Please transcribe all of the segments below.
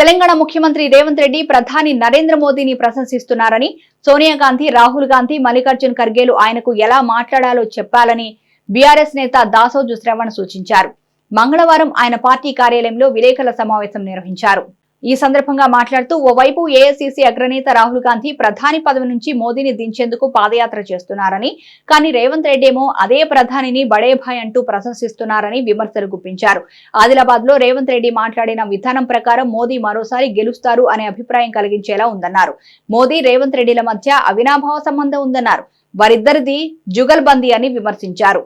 తెలంగాణ ముఖ్యమంత్రి రేవంత్ రెడ్డి ప్రధాని నరేంద్ర మోదీని ప్రశంసిస్తున్నారని సోనియా గాంధీ రాహుల్ గాంధీ మల్లికార్జున్ ఖర్గేలు ఆయనకు ఎలా మాట్లాడాలో చెప్పాలని బీఆర్ఎస్ నేత దాసోజు శ్రవణ్ సూచించారు. మంగళవారం ఆయన పార్టీ కార్యాలయంలో విలేకరుల సమావేశం నిర్వహించారు. ఈ సందర్భంగా మాట్లాడుతూ ఓవైపు ఏఐసిసి అగ్రనేత రాహుల్ గాంధీ ప్రధాని పదవి నుంచి మోదీని దించేందుకు పాదయాత్ర చేస్తున్నారని కానీ రేవంత్ రెడ్డి ఏమో అదే ప్రధానిని బడేభాయ్ అంటూ ప్రశంసిస్తున్నారని విమర్శలు గుప్పించారు. ఆదిలాబాద్లో రేవంత్ రెడ్డి మాట్లాడిన విధానం ప్రకారం మోదీ మరోసారి గెలుస్తారు అనే అభిప్రాయం కలిగించేలా ఉందన్నారు. మోదీ రేవంత్ రెడ్డిల మధ్య అవినాభావ సంబంధం ఉందన్నారు. వారిద్దరిది జుగల్బందీ అని విమర్శించారు.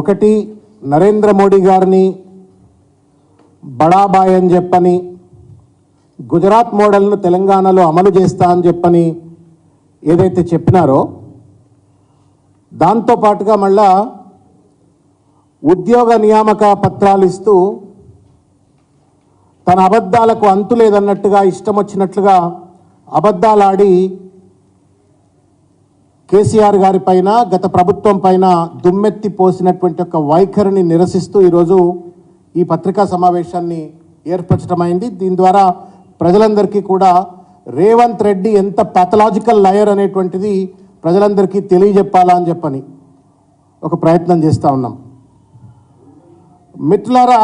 ఒకటి నరేంద్ర మోడీ గారిని బడాబాయ్ అని చెప్పని గుజరాత్ మోడల్ను తెలంగాణలో అమలు చేస్తా అని చెప్పని ఏదైతే చెప్పినారో దాంతో పాటుగా మళ్ళా ఉద్యోగ నియామక పత్రాలు ఇస్తూ తన అబద్ధాలకు అంతు లేదన్నట్టుగా ఇష్టం వచ్చినట్లుగా అబద్ధాలాడి కేసీఆర్ గారి పైన గత ప్రభుత్వం పైన దుమ్మెత్తి పోసినటువంటి ఒక వైఖరిని నిరసిస్తూ ఈరోజు ఈ పత్రికా సమావేశాన్ని ఏర్పరచడమైంది దీని ద్వారా ప్రజలందరికీ కూడా రేవంత్ రెడ్డి ఎంత పాథలాజికల్ లయర్ అనేటువంటిది ప్రజలందరికీ తెలియజెప్పాలా అని చెప్పని ఒక ప్రయత్నం చేస్తూ ఉన్నాం. మిత్రులారా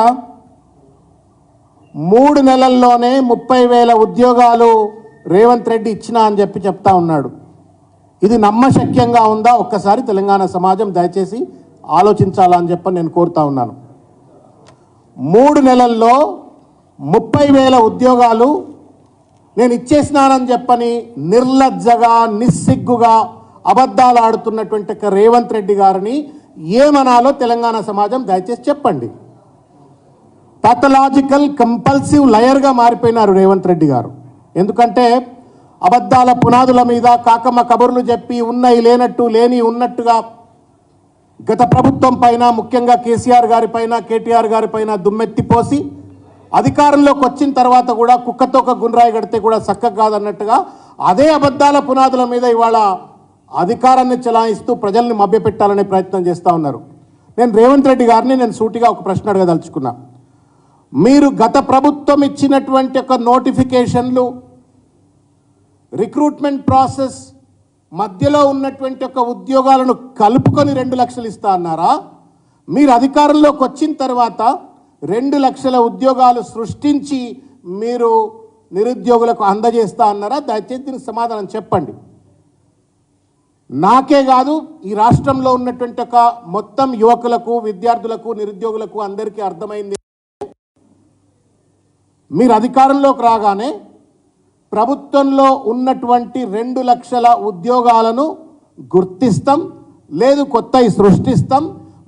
మూడు నెలల్లోనే ముప్పై వేల ఉద్యోగాలు రేవంత్ రెడ్డి ఇచ్చినా అని చెప్పి చెప్తా ఉన్నాడు. ఇది నమ్మశక్యంగా ఉందా? ఒక్కసారి తెలంగాణ సమాజం దయచేసి ఆలోచించాలా అని చెప్పి నేను కోరుతా ఉన్నాను. మూడు నెలల్లో ముప్పై వేల ఉద్యోగాలు నేను ఇచ్చేసినానని చెప్పని నిర్లజ్జగా నిస్సిగ్గుగా అబద్ధాలు ఆడుతున్నటువంటి రేవంత్ రెడ్డి గారిని ఏమనాలో తెలంగాణ సమాజం దయచేసి చెప్పండి. పాథలాజికల్ కంపల్సివ్ లయర్గా మారిపోయినారు రేవంత్ రెడ్డి గారు. ఎందుకంటే అబద్ధాల పునాదుల మీద కాకమ్మ కబుర్లు చెప్పి ఉన్నాయి లేనట్టు లేని ఉన్నట్టుగా గత ప్రభుత్వం పైన ముఖ్యంగా కేసీఆర్ గారి పైన కేటీఆర్ గారి పైన దుమ్మెత్తిపోసి అధికారంలోకి వచ్చిన తర్వాత కూడా కుక్కతో ఒక గుండ్రాయి కడితే కూడా చక్కగా కాదన్నట్టుగా అదే అబద్ధాల పునాదుల మీద ఇవాళ అధికారాన్ని చెలాయిస్తూ ప్రజల్ని మభ్యపెట్టాలనే ప్రయత్నం చేస్తూ ఉన్నారు. నేను రేవంత్ రెడ్డి గారిని నేను సూటిగా ఒక ప్రశ్న అడగదలుచుకున్నా. మీరు గత ప్రభుత్వం ఇచ్చినటువంటి ఒక నోటిఫికేషన్లు రిక్రూట్మెంట్ ప్రాసెస్ మధ్యలో ఉన్నటువంటి ఒక ఉద్యోగాలను కలుపుకొని రెండు లక్షలు ఇస్తా అన్నారా? మీరు అధికారంలోకి వచ్చిన తర్వాత రెండు లక్షల ఉద్యోగాలు సృష్టించి మీరు నిరుద్యోగులకు అందజేస్తా అన్నారా? దయచేసి దీనికి సమాధానం చెప్పండి. నాకే కాదు ఈ రాష్ట్రంలో ఉన్నటువంటి ఒక మొత్తం యువకులకు విద్యార్థులకు నిరుద్యోగులకు అందరికీ అర్థమైంది. మీరు అధికారంలోకి రాగానే ప్రభుత్వంలో ఉన్నటువంటి రెండు లక్షల ఉద్యోగాలను గుర్తిస్తాం లేదు కొత్తవి సృష్టిస్తాం.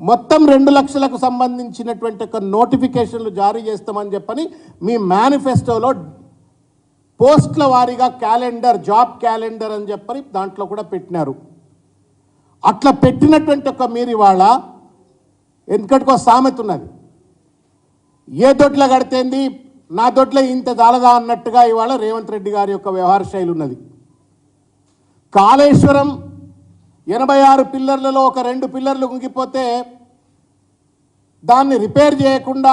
మొత్తం రెండు లక్షలకు సంబంధించినటువంటి ఒక నోటిఫికేషన్లు జారీ చేస్తామని చెప్పని మీ మేనిఫెస్టోలో పోస్ట్ల వారీగా క్యాలెండర్ జాబ్ క్యాలెండర్ అని చెప్పని దాంట్లో కూడా పెట్టినారు. అట్లా పెట్టినటువంటి ఒక మీరు ఇవాళ ఎందుకంటే ఒక సామెత ఉన్నది. ఏ దొడ్ల కడితేంది? నా దొడ్లో ఇంత దాలదా అన్నట్టుగా ఇవాళ రేవంత్ రెడ్డి గారి యొక్క వ్యవహార శైలి ఉన్నది. కాళేశ్వరం ఎనభై ఆరు పిల్లర్లలో ఒక రెండు పిల్లర్లు ఉంగిపోతే దాన్ని రిపేర్ చేయకుండా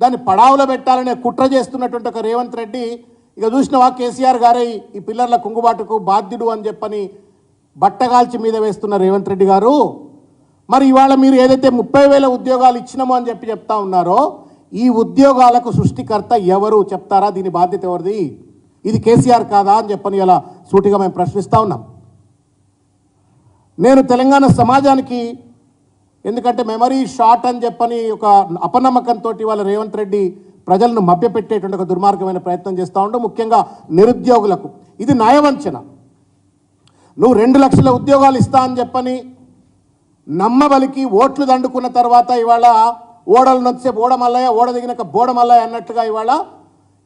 దాన్ని పడావులో పెట్టాలనే కుట్ర చేస్తున్నటువంటి ఒక రేవంత్ రెడ్డి ఇక చూసినవా కేసీఆర్ గారే ఈ పిల్లర్ల కుంగుబాటుకు బాధ్యుడు అని చెప్పని బట్టగాల్చి మీద వేస్తున్న రేవంత్ రెడ్డి గారు. మరి ఇవాళ మీరు ఏదైతే ముప్పై వేల ఉద్యోగాలు ఇచ్చినామో అని చెప్పి చెప్తా ఉన్నారో ఈ ఉద్యోగాలకు సృష్టికర్త ఎవరు చెప్తారా? దీని బాధ్యత ఎవరిది? ఇది కేసీఆర్ కాదా అని చెప్పని ఇలా సూటిగా మేము ప్రశ్నిస్తూ ఉన్నాం. నేను తెలంగాణ సమాజానికి ఎందుకంటే మెమరీ షార్ట్ అని చెప్పని ఒక అపనమ్మకంతో వాళ్ళ రేవంత్ రెడ్డి ప్రజలను మభ్యపెట్టేటువంటి ఒక దుర్మార్గమైన ప్రయత్నం చేస్తూ ఉండవు ముఖ్యంగా నిరుద్యోగులకు ఇది న్యాయవంచన. నువ్వు రెండు లక్షల ఉద్యోగాలు ఇస్తా అని చెప్పని నమ్మబలికి ఓట్లు దండుకున్న తర్వాత ఇవాళ ఓడలు నచ్చే బోడమల్లయ్య ఓడ దిగినాక బోడమల్లయ్య అన్నట్టుగా ఇవాళ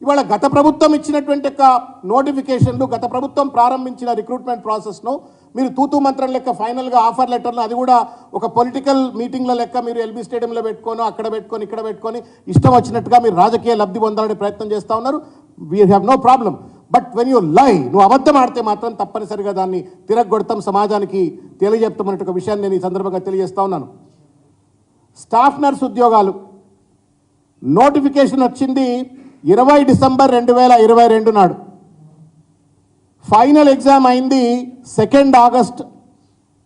ఇవాళ గత ప్రభుత్వం ఇచ్చినటువంటి యొక్క నోటిఫికేషన్లు గత ప్రభుత్వం ప్రారంభించిన రిక్రూట్మెంట్ ప్రాసెస్ను మీరు తూతు మంత్రం లెక్క ఫైనల్గా ఆఫర్ లెటర్లు అది కూడా ఒక పొలిటికల్ మీటింగ్ల లెక్క మీరు ఎల్బీ స్టేడియంలో పెట్టుకొని అక్కడ పెట్టుకొని ఇక్కడ పెట్టుకొని ఇష్టం వచ్చినట్టుగా మీరు రాజకీయ లబ్ధి పొందాలని ప్రయత్నం చేస్తూ ఉన్నారు. We have no problem but when you lie నువ్వు అబద్ధం ఆడితే మాత్రం తప్పనిసరిగా దాన్ని తిరగొడతాం. సమాజానికి తెలియజెప్తామనే ఒక విషయాన్ని నేను ఈ సందర్భంగా తెలియజేస్తా ఉన్నాను. స్టాఫ్ నర్స్ ఉద్యోగాలు. నోటిఫికేషన్ వచ్చింది ఇరవై డిసెంబర్ రెండు వేల ఇరవై రెండు నాడు. ఫైనల్ ఎగ్జామ్ అయింది సెకండ్ ఆగస్ట్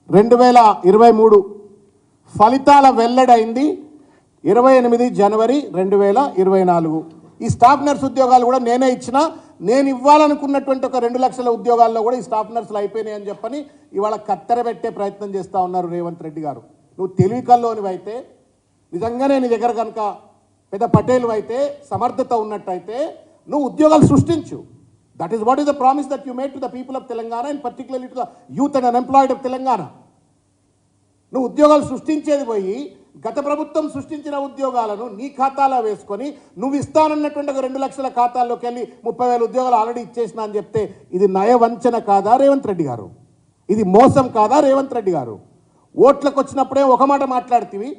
రెండు వేల ఇరవై మూడు. ఫలితాల వెల్లడైంది ఇరవై ఎనిమిది జనవరి రెండు వేల ఇరవై నాలుగు. ఈ స్టాఫ్ నర్స్ ఉద్యోగాలు కూడా నేనే ఇచ్చిన నేను ఇవ్వాలనుకున్నటువంటి ఒక రెండు లక్షల ఉద్యోగాల్లో కూడా ఈ స్టాఫ్ నర్సులు అయిపోయినాయి అని చెప్పని ఇవాళ కత్తెర పెట్టే ప్రయత్నం చేస్తూ ఉన్నారు రేవంత్ రెడ్డి గారు. నువ్వు తెలివి కల్లోనివైతే నిజంగానే నీ దగ్గర కనుక పెద్ద పటేలు అయితే సమర్థత ఉన్నట్టయితే నువ్వు ఉద్యోగాలు సృష్టించు. That is what is the promise that you made to the people of Telangana and particularly to the youth and unemployed of Telangana నువ్వు ఉద్యోగాలు సృష్టించేది పోయి గత ప్రభుత్వం సృష్టించిన ఉద్యోగాలను నీ ఖాతాలో వేసుకొని నువ్వు ఇస్తానన్నటువంటి ఒక రెండు లక్షల ఖాతాల్లోకి వెళ్ళి ముప్పై వేల ఉద్యోగాలు ఆల్రెడీ ఇచ్చేసిన అని చెప్తే ఇది నయవంచన కాదా రేవంత్ రెడ్డి గారు? ఇది మోసం కాదా రేవంత్ రెడ్డి గారు? ఓట్లకు వచ్చినప్పుడే ఒక మాట మాట్లాడుతీవి